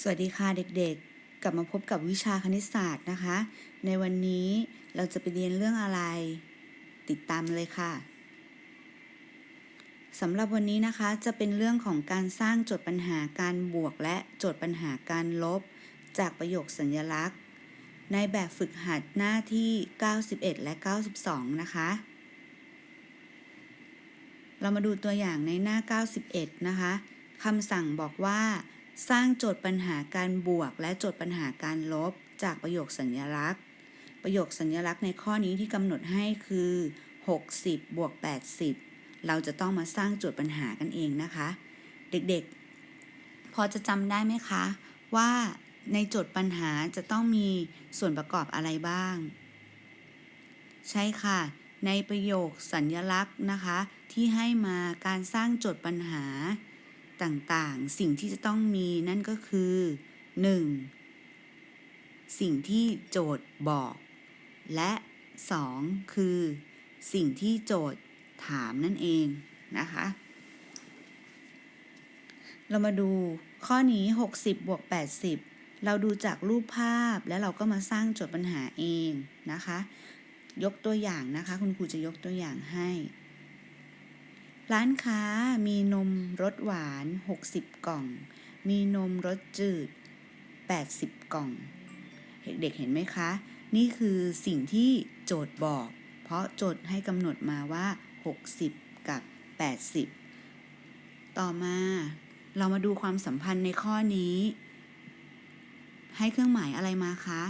สวัสดีค่ะเด็กๆ กลับมาพบกับวิชาคณิตศาสตร์นะคะ ในวันนี้เราจะไปเรียนเรื่องอะไร ติดตามเลยค่ะสำหรับวันนี้นะคะจะเป็นเรื่องของการสร้างโจทย์ปัญหาการบวกและโจทย์ปัญหาการลบ จากประโยคสัญลักษณ์ ในแบบฝึกหัดหน้าที่ 91 และ 92 นะคะ เรามาดูตัวอย่างในหน้า 91 นะคะคำสั่งบอกว่า สร้างโจทย์ปัญหาการบวก และโจทย์ปัญหาการลบ จากประโยคสัญลักษณ์ ประโยคสัญลักษณ์ในข้อนี้ที่กำหนดให้คือ 60 บวก 80 เราจะต้องมาสร้างโจทย์ปัญหากันเองนะคะ เด็กๆ พอจะจำได้ไหมคะ ว่าในโจทย์ปัญหาจะต้องมีส่วนประกอบอะไรบ้าง ใช่ค่ะ ในประโยคสัญลักษณ์นะคะ ที่ให้มาการสร้างโจทย์ปัญหา ต่างๆ สิ่งที่จะต้องมีนั่นก็คือ 1. สิ่งที่โจทย์บอก และ 2. คือ สิ่งที่โจทย์ถามนั่นเองนะคะ เรามาดูข้อนี้ 60บวก80 เราดูจากรูปภาพแล้วเราก็มาสร้างโจทย์ปัญหาเองนะคะ ยกตัวอย่างนะคะ คุณครูจะยกตัวอย่างให้ ร้านค้ามีนมรสหวาน 60 กล่อง มีนมรสจืด 80 กล่อง เด็กๆเห็นไหมคะ นี่คือสิ่งที่โจทย์บอก เพราะโจทย์ให้กำหนดมาว่า 60 กับ 80 ต่อมา เรามาดูความสัมพันธ์ในข้อนี้ ให้เครื่องหมายอะไรมาคะ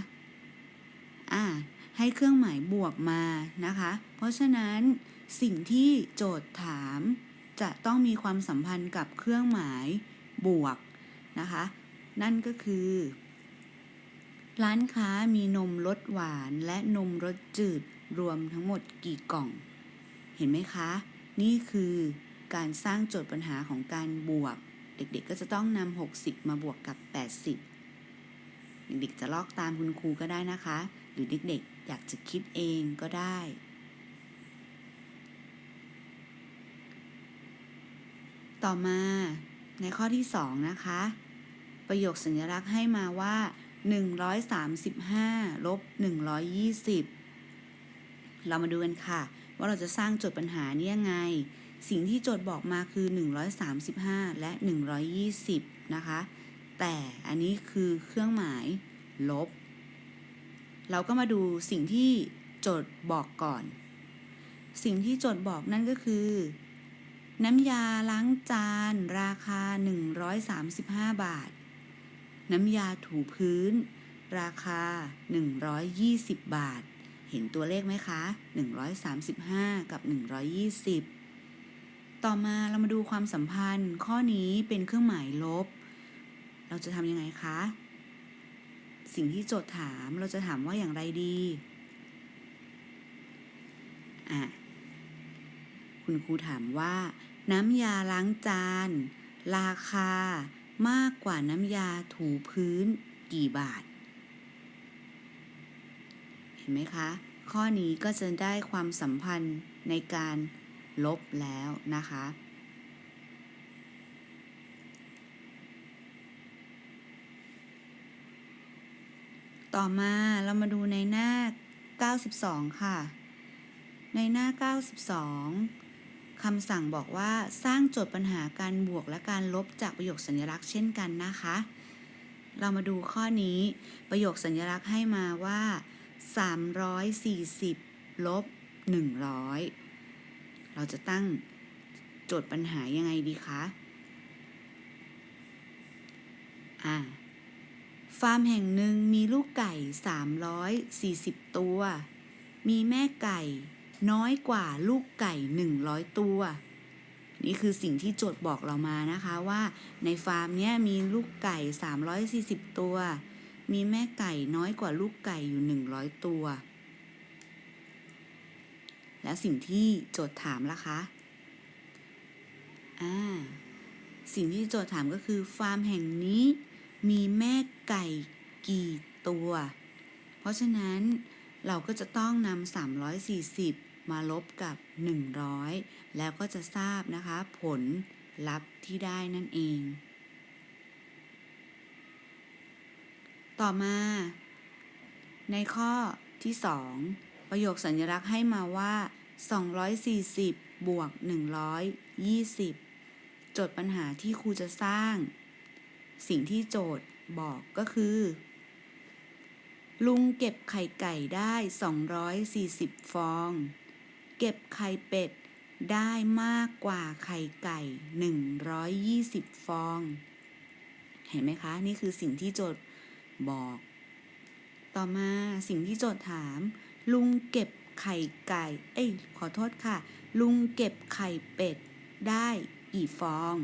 อ่า ให้เครื่องหมายบวกมานะคะ เพราะฉะนั้นสิ่งที่โจทย์ถาม จะต้องมีความสัมพันธ์กับเครื่องหมายบวกนะคะ นั่นก็คือ ร้านค้ามีนมรสหวานและนมรสจืดรวมทั้งหมดกี่กล่อง เห็นไหมคะ นี่คือการสร้างโจทย์ปัญหาของการบวก เด็กๆก็จะต้องนำ60 มาบวกกับ 80 เด็กๆจะลอกตามคุณครูก็ได้นะคะ หรือเด็กๆ อยากจะคิดเองก็ได้ ต่อมาในข้อที่ 2 นะคะ ประโยคสัญลักษณ์ให้มาว่า 135ลบ120 เรามาดูกันค่ะ ว่าเราจะสร้างโจทย์ปัญหานี้ยังไง สิ่งที่โจทย์บอกมาคือ 135 และ 120 นะคะ แต่อันนี้คือเครื่องหมายลบ เราก็มาดูสิ่งที่โจทย์บอกก่อน สิ่งที่โจทย์บอกนั่นก็คือ น้ำยาล้างจานราคา 135 บาท น้ำยาถูพื้น ราคา 120 บาท เห็นตัวเลขไหมคะ 135 กับ 120 ต่อมาเรามาดูความสัมพันธ์ ข้อนี้เป็นเครื่องหมายลบ เราจะทำยังไงคะ สิ่งที่โจทย์ถามเราจะถามว่าอย่างไรดีอะคุณครูถามว่า น้ำยาล้างจาน ราคามากกว่าน้ำยาถูพื้นกี่บาท เห็นไหมคะ ข้อนี้ก็จะได้ความสัมพันธ์ในการลบแล้วนะคะ ต่อมาเรามาดูในหน้า 92 ค่ะ ในหน้า 92คำสั่งบอกว่าสร้างโจทย์ปัญหาการบวกและการลบจากประโยคสัญลักษณ์เช่นกันนะคะ เรามาดูข้อนี้ประโยคสัญลักษณ์ให้มาว่า 340 ลบ 100 เราจะตั้งโจทย์ปัญหายังไงดีคะ อ่า ฟาร์มแห่งหนึ่งมีลูกไก่ 340 ตัว มีแม่ไก่ น้อยกว่าลูกไก่ 100 ตัว นี่คือสิ่งที่โจทย์บอกเรามานะคะว่า ในฟาร์มเนี้ยมีลูกไก่ 340 ตัว มีแม่ไก่น้อยกว่าลูกไก่อยู่ 100 ตัว แล้วสิ่งที่โจทย์ถามล่ะคะ อ่า สิ่งที่โจทย์ถามก็คือฟาร์มแห่งนี้ มีแม่ไก่กี่ตัว เพราะฉะนั้นเราก็จะต้องนำ340 มาลบกับ 100 แล้วก็จะทราบนะคะ ผลลัพธ์ที่ได้นั่นเอง ต่อมา ในข้อที่ 2 ประโยคสัญลักษณ์ให้มาว่า 240 บวก 120 โจทย์ปัญหาที่ครูจะสร้าง สิ่งที่โจทย์บอกก็คือ ลุงเก็บไข่ไก่ได้ 240 ฟอง เก็บไข่เป็ดได้มากกว่าไข่ไก่ 120 ฟอง เห็นไหมคะ นี่คือสิ่งที่โจทย์บอก ต่อมาสิ่งที่โจทย์ถาม ลุงเก็บไข่ไก่ เอ้ย ขอโทษค่ะ ลุงเก็บไข่เป็ดได้กี่ฟอง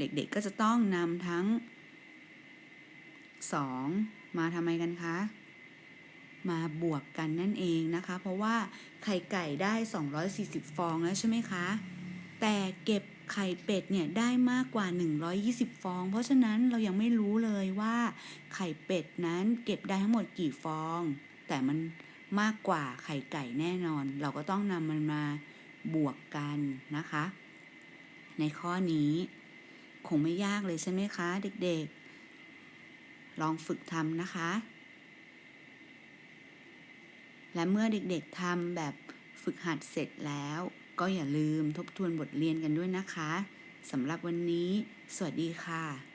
เด็กๆก็จะต้องนำทั้ง 2 มาทำไมกันคะ มาบวกกันนั่นเองนะคะ เพราะว่าไข่ไก่ได้ 240 ฟองแล้วใช่ไหมคะ แต่เก็บไข่เป็ดเนี่ยได้มากกว่า 120 ฟอง เพราะฉะนั้นเรายังไม่รู้เลยว่า ไข่เป็ดนั้นเก็บได้ทั้งหมดกี่ฟอง แต่มันมากกว่าไข่ไก่แน่นอน เราก็ต้องนำมันมาบวกกันนะคะ ในข้อนี้ คงไม่ยากเลยใช่ไหมคะเด็กๆ ลองฝึกทำนะคะ และเมื่อเด็กๆทำแบบฝึกหัดเสร็จแล้ว ก็อย่าลืมทบทวนบทเรียนกันด้วยนะคะสำหรับวันนี้ สวัสดีค่ะ